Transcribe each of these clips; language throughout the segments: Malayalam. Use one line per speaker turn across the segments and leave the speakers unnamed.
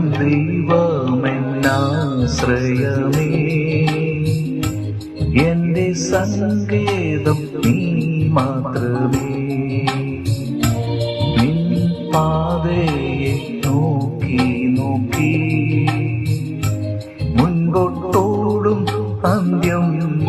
ദൈവമെന്നാശ്രയമേ. എന്റെ സങ്കേതം നീ മാത്രമേ. നിൻ പാതയെ നോക്കി നോക്കി. മുൻപോട്ടോടും അന്ത്യം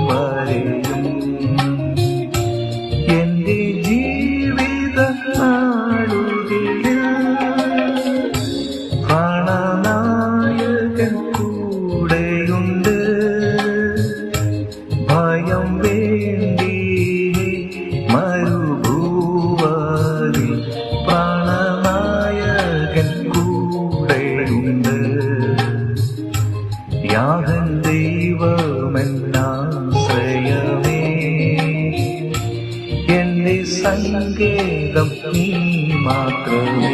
യാഹൻ ദൈവമെന്നാശ്രയമേ എന്റെ സങ്കേതം നീ മാത്രമേ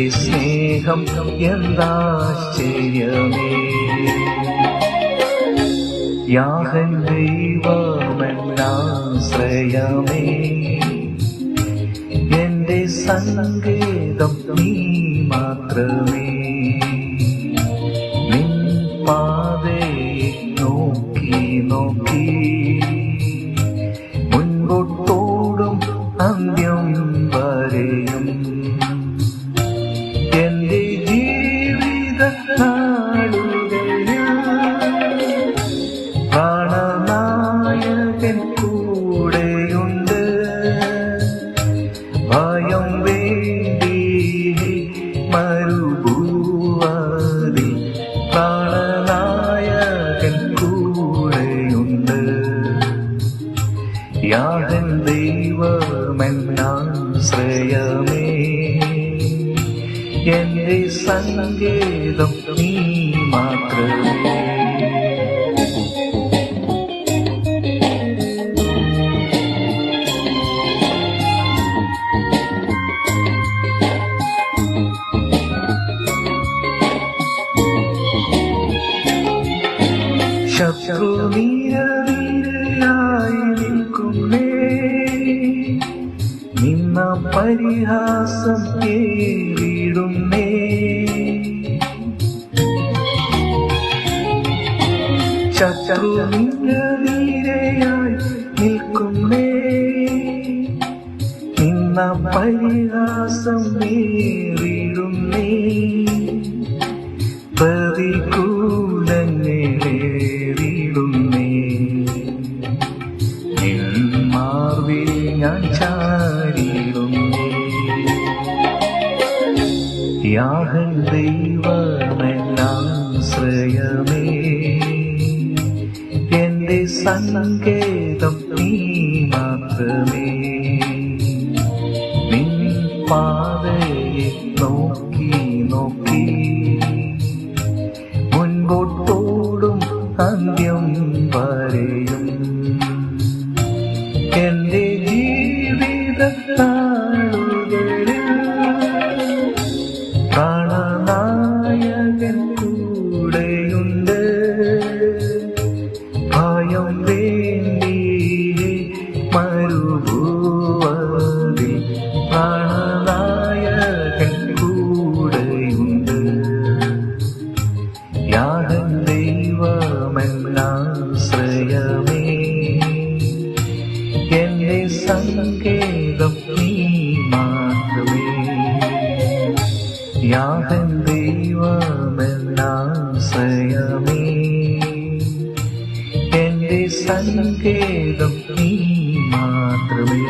നിന്റെ സ്നേഹം എന്താശ്ചര്യമേ യാഹൻ ദൈവമെന്നാശ്രയമേ. എന്റെ സങ്കേതം നീ മാത്രമേ. നിൻ പാതയെ നോക്കി നോക്കി എന്റെ സംഗീതം നീ മാത്രമേ. ശത്രു നിന്ന പരിഹാസം കേറിടുന്നേ ശത്രു നീരവീരയായി നിൽക്കുന്നേ. നിന്ന പരിഹാസം നേരിടുന്നേ. യാഹൻ ദൈവമെന്നാശ്രയമേ എന്റെ സങ്കേതം നീ മാത്രമേ. നിൻ പാതയെ നോക്കി നോക്കി മുൻപോട്ടോടും അന്ത്യം വരെയും. എന്റെ എന്റെ സങ്കേതം നീ മാത്രമേ യാതൻ ദൈവമെന്നാശ്രയമേ എന്റെ സങ്കേതം നീ മാത്രമേ